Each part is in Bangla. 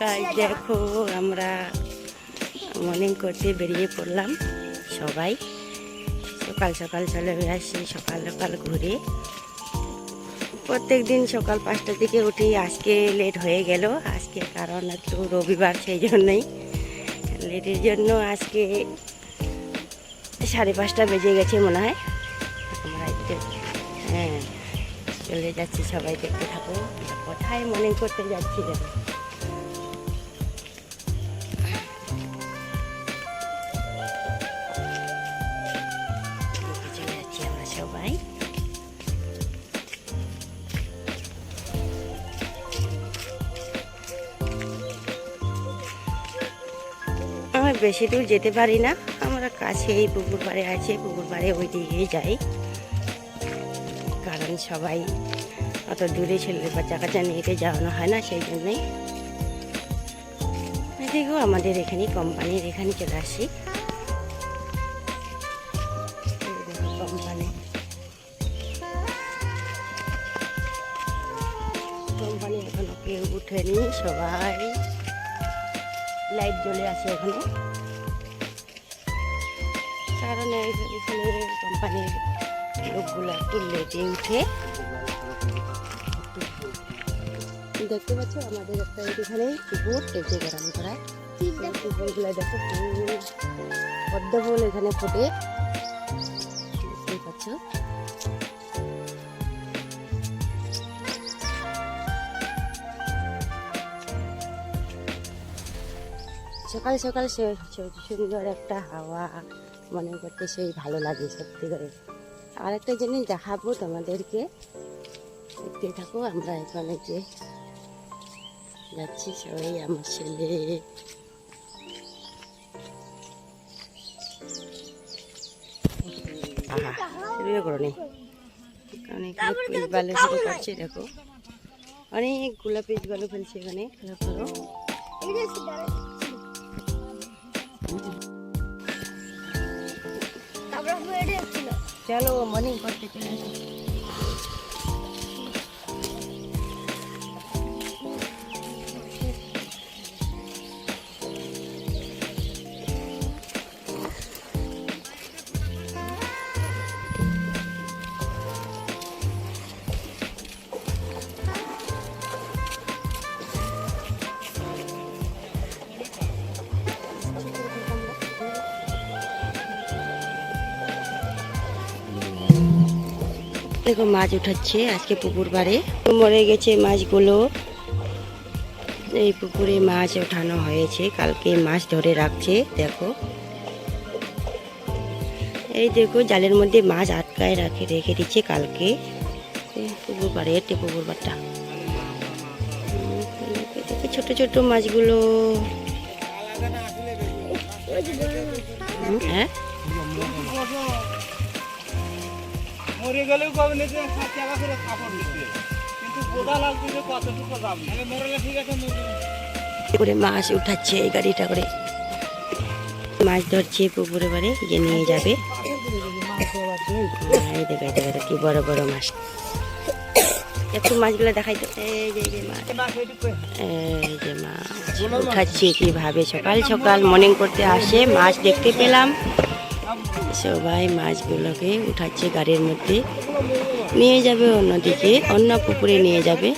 গাই, দেখো আমরা মর্নিং করতে বেরিয়ে পড়লাম সবাই। সকাল সকাল চলে আসি, সকাল সকাল ঘুরে। প্রত্যেক দিন সকাল পাঁচটার দিকে উঠি, আজকে লেট হয়ে গেল। আজকে কারণ একটু রবিবার, সেই জন্যই। লেটের জন্য আজকে সাড়ে পাঁচটা বেজে গেছে মনে হয়। আমরা একটু হ্যাঁ চলে যাচ্ছি সবাই দেখতে থাকো। কোথায় মর্নিং করতে যাচ্ছি দেখো। আমরা বেশি দূর যেতে পারি না। আমরা কাছেই পুকুর পাড়ে আছে, পুকুর পাড়ে ওই দিকেই যাই। কারণ সবাই অত দূরে ছেলে বাচ্চা কাচ্চা নিয়ে যাওয়ানো হয় না, সেই জন্যই। দেখো আমাদের এখানে কোম্পানির এখানে চলে আসি। কোম্পানি। কোম্পানি এখনও কেউ উঠেনি সবাই। লাইট জ্বলে আছে এখানে। কারণ এখানে কোম্পানির লোকগুলো একটু লেটে উঠে। দেখতে পাচ্ছ, আমাদের একটা এখানে পুকুর পেঁচে গেরাম করা। পুকুরগুলো দেখো ফুল পদ্ম ফুল এখানে ফোটে। দেখতেই পাচ্ছ? সকাল সকাল সুন্দর একটা হাওয়া মনে করতে সেই ভালো লাগে সত্যি করে। আর একটা জিনিস দেখাবো তোমাদেরকে। দেখতে থাকো, আমরা এখানে যে যাচ্ছি সবাই, আমার ছেলে। অনেক দেখো। অনেকগুলো পিস বালু ফেলছে এখানে, খেলা করো। চলো মর্নিং করতে চলে দেখো মাছ উঠাচ্ছে আজকে পুকুর পাড়ে মরে গেছে মাছগুলো। এই পুকুরে মাছ ওঠানো হয়েছে, কালকে মাছ ধরে রাখছে, দেখো। এই দেখো জালের মধ্যে মাছ আটকায় রাখে, রেখে দিচ্ছে কালকে। পুকুর পাড়ে এতে পুকুর পাড়টা ছোট ছোট মাছগুলো। হ্যাঁ? মরে গেলেও টাকা করে কাপড় কিন্তু লাগবে যে দাম? আমি ঠিক আছে করে মাছ উঠাচ্ছে, এই গাড়িটা করে। মাছ ধরছে পুকুরে বাড়ি যে নিয়ে যাবে। কি বড় বড় মাছ। একটু মাছগুলো দেখাই তো এই যে মাছ। এই যে মাছ, উঠাচ্ছে কীভাবে? সকাল সকাল মর্নিং করতে আসে, মাছ দেখতে পেলাম। সবাই মাছগুলোকে উঠাচ্ছে গাড়ির মধ্যে। নিয়ে যাবে অন্যদিকে, অন্য পুকুরে নিয়ে যাবে।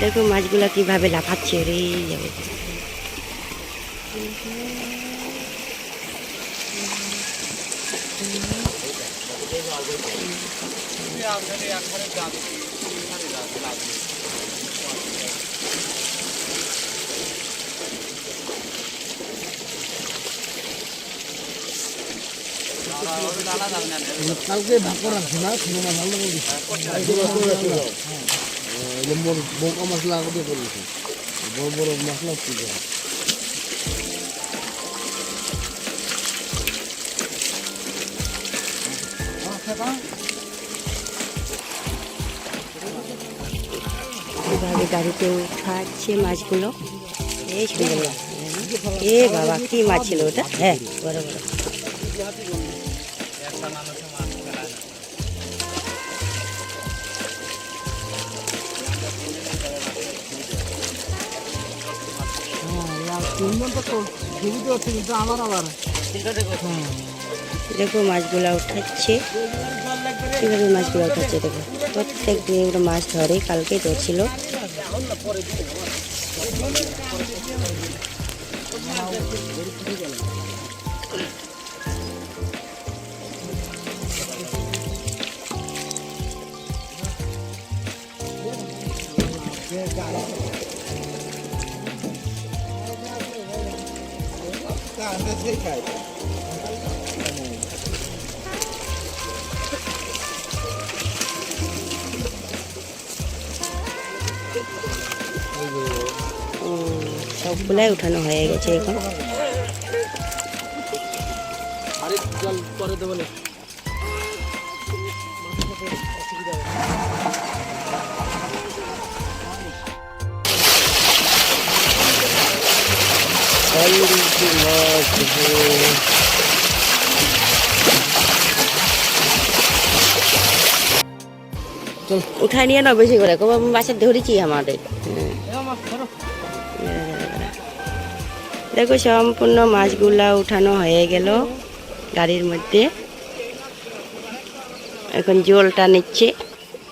দেখো মাছগুলো কীভাবে লাফাচ্ছে রে, যাবে কালকে ভাগ রাখছি না সিনেমা ভালো বোকা মশলা করেছি বড় বড় মশলা কীভাবে গাড়িতে উঠাচ্ছে মাছগুলো। এই বাবা, কি মাছ ছিল ওটা? হ্যাঁ বড় বড়। তিনজন তো তো- ছবিতে হচ্ছে কিন্তু আমার আবার। হ্যাঁ। দেখো মাছগুলা উঠাচ্ছে। কীভাবে মাছগুলো উঠাচ্ছে দেখো। প্রত্যেক দিন এগুলো মাছ ধরে কালকে ধরছিল উম, সবগুলাই উঠানো হয়ে গেছে এখন। আরে জল পরে দেবো না। উঠাই নিয়ে না বেশি করে কবে মাছের ধরেছি আমাদের। দেখো সম্পূর্ণ মাছগুলা উঠানো হয়ে গেল গাড়ির মধ্যে এখন জলটা নিচ্ছে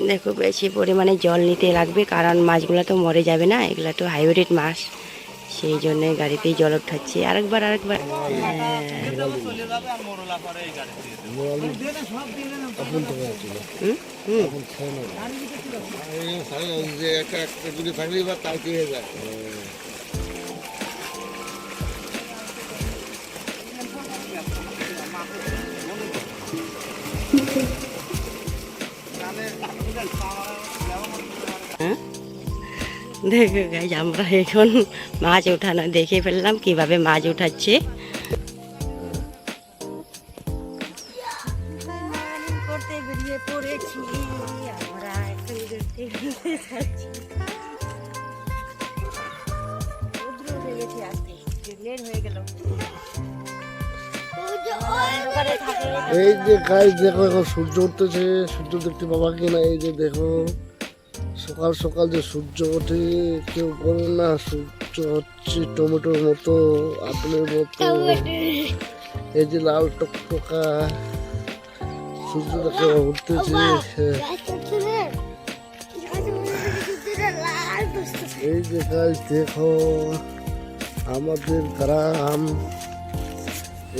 দেখো বেশি পরিমাণে জল নিতে লাগবে কারণ মাছগুলো তো মরে যাবে না এগুলো তো হাইব্রিড মাছ সেই জন্য গাড়িতেই জল উঠাচ্ছে আরেকবার আরেকবার হ্যাঁ। চলে দেখো গাইজ আমরা এখন মাছ উঠানো দেখে ফেললাম, কীভাবে মাছ উঠাচ্ছে। এই যে গাছ দেখো এখন সূর্য উঠতেছে, সূর্য দেখতে পাবা কিনা, এই যে দেখো। সকাল সকাল যে সূর্য ওঠে কেউ বলে না সূর্য হচ্ছে টমেটোর মতো আপেলের মতো। এই যে লাল টকটকা সূর্য দেখে উঠতেছে। এই যে গাছ দেখো আমাদের গ্রাম।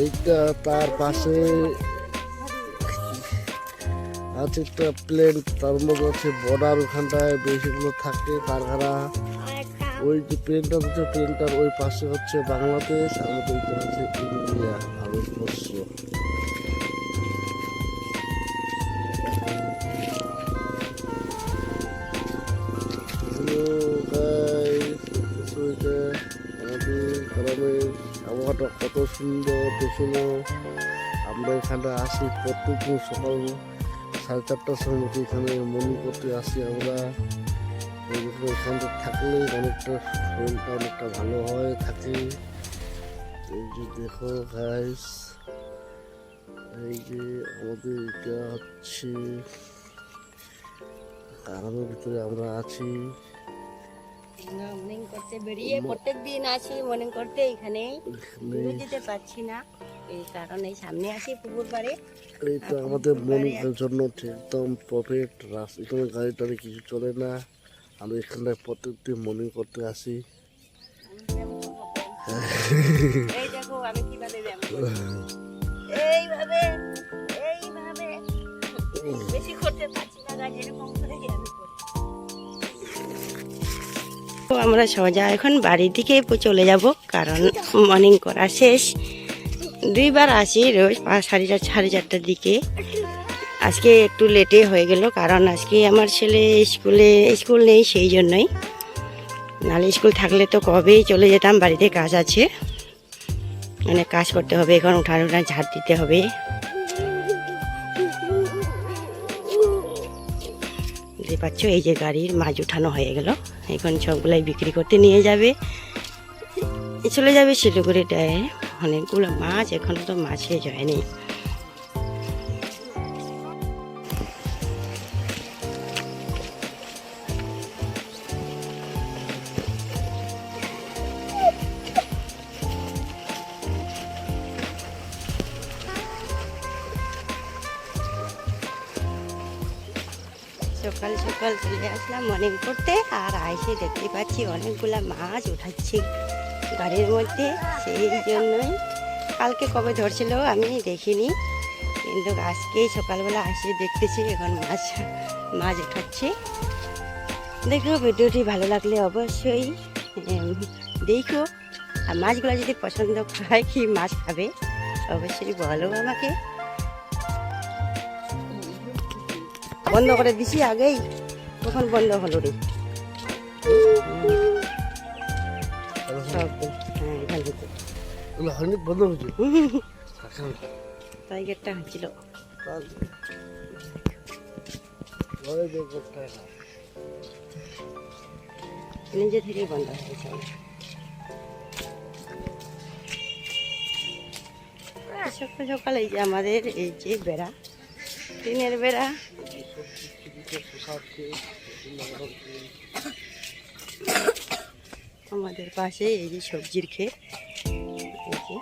এইটা তার পাশে আছে একটা প্লেন তার মধ্যে আছে বর্ডার, ওখানটায় বেশিগুলো থাকে ঘাড়া ওই যে প্লেনটা হচ্ছে, প্লেনটার ওই পাশে হচ্ছে বাংলাদেশ, আমাদের এটা হচ্ছে ইন্ডিয়া, ভারতবর্ষ। আবহাওয়াটা কত সুন্দর দেখুন আমরা এখানে আসি প্রত্যেকদিন সকাল সাড়ে চারটার সময় উঠে এখানে মর্নিং করতে আসি আমরা। এইরকম এখানে থাকলে অনেকটা শরীরটা অনেকটা ভালো হয় থাকে। এই যে দেখো গাইস এই যে আমাদের এটা হচ্ছে গ্রামের ভিতরে আমরা আছি। মর্নিং করতে বেরিয়ে প্রত্যেক দিন আসি মর্নিং করতে এখানে যেতে পারছি না। এই কারণে সামনে আসি পুকুর পাড়ে। এইটা আমাদের মর্নিং এর জন্য একদম পারফেক্ট রাস্তা এখানে গাড়ি টাড়ি কিছু চলে না। আমরা এখানে প্রত্যেকদিন মর্নিং করতে আসি। এই আমি আমি। তো আমরা সোজা এখন বাড়ির দিকে চলে যাব কারণ মর্নিং করা শেষ। দুইবার আসি রোজ পাঁচ সাড়ে চার সাড়ে চারটার দিকে। আজকে একটু লেটে হয়ে গেল, কারণ আজকে আমার ছেলে স্কুলে, স্কুল নেই সেই জন্যই। নাহলে স্কুল থাকলে তো কবেই চলে যেতাম, বাড়িতে কাজ আছে। অনেক কাজ করতে হবে, এখন উঠান উঠান ঝাড় দিতে হবে। পাচ্ছ, এই যে গাড়ির মাছ উঠানো হয়ে গেল। এখন সবগুলাই বিক্রি করতে নিয়ে যাবে। চলে যাবে শিলিগুড়িটায়। অনেকগুলো মাছ, এখনও তো মাছে যায়নি। সকাল সকাল চলে আসলাম মর্নিং করতে, আর আইসে দেখতে পাচ্ছি অনেকগুলা মাছ উঠাচ্ছি। গাড়ির মধ্যে, সেই জন্যই। কালকে কবে ধরছিল আমি দেখিনি। কিন্তু আজকেই সকালবেলা আসে দেখতেছি, এখন মাছ মাছ উঠাচ্ছে দেখো, ভিডিওটি ভালো লাগলে অবশ্যই দেখো। আর মাছগুলো যদি পছন্দ হয়, কি মাছ খাবে, অবশ্যই বলো আমাকে। বন্ধ করে দিছি আগেই, কখন বন্ধ হলো রে? হ্যাঁ এখান থেকে হয়নি বন্ধ হয়েছে। নিজে থেকেই বন্ধ হয়েছে সকাল সকাল এই যে আমাদের এই যে বেড়া টিনের বেড়া। আমাদের পাশে এই যে সবজির ক্ষেত। এই যে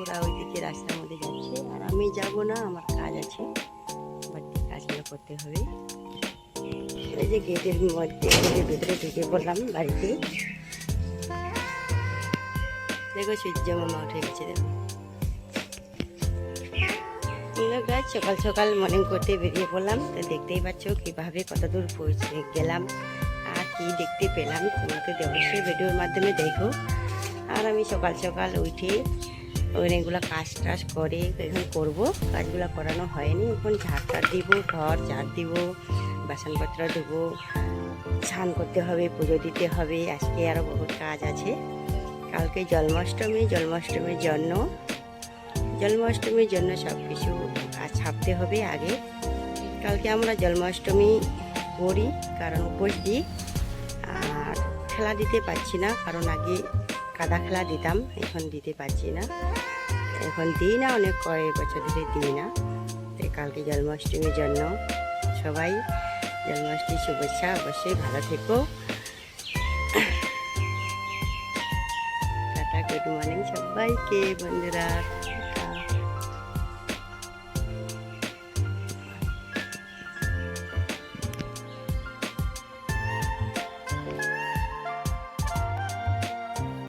ওরা ওইদিকে রাস্তার মধ্যে যাচ্ছে। আর আমি যাব না আমার কাজ আছে। বাড়িতে কাজগুলো করতে হবে। এই যে গেটের মধ্যে ভিতরে ঢুকে পড়লাম বাড়িতে। দেখো সূর্য মামা উঠে গেছে দেখো। আমরা গাছ সকাল সকাল মর্নিং করতে বেরিয়ে পড়লাম। তো দেখতেই পাচ্ছ কীভাবে কত দূর পৌঁছে গেলাম আর কি দেখতে পেলাম। তোমরা তো অবশ্যই ভিডিওর মাধ্যমে দেখো। আর আমি সকাল সকাল উঠে অনেকগুলো কাজ টাজ করে এখন করব। কাজগুলো করানো হয়নি। এখন ঝাড় টাড় দিব, ঘর ঝাড় দিব, বাসনপত্র দেবো স্নান করতে হবে, পুজো দিতে হবে। আজকে আরও বহুত কাজ আছে। কালকে জন্মাষ্টমী, জন্মাষ্টমীর জন্য জন্মাষ্টমীর জন্য সব কিছু ছাপতে হবে আগে। কালকে আমরা জন্মাষ্টমী করি, কারণ উপোস। দিই আর খেলা দিতে পারছি না, কারণ আগে কাদা খেলা দিতাম, এখন দিতে পারছি না। এখন দিই না, অনেক কয়েক বছর ধরে দিই না। কালকে জন্মাষ্টমীর জন্য সবাই জন্মাষ্টমীর শুভেচ্ছা অবশ্যই ভালো থেকো। টাটা, গুড মর্নিং সবাইকে, বন্ধুরা।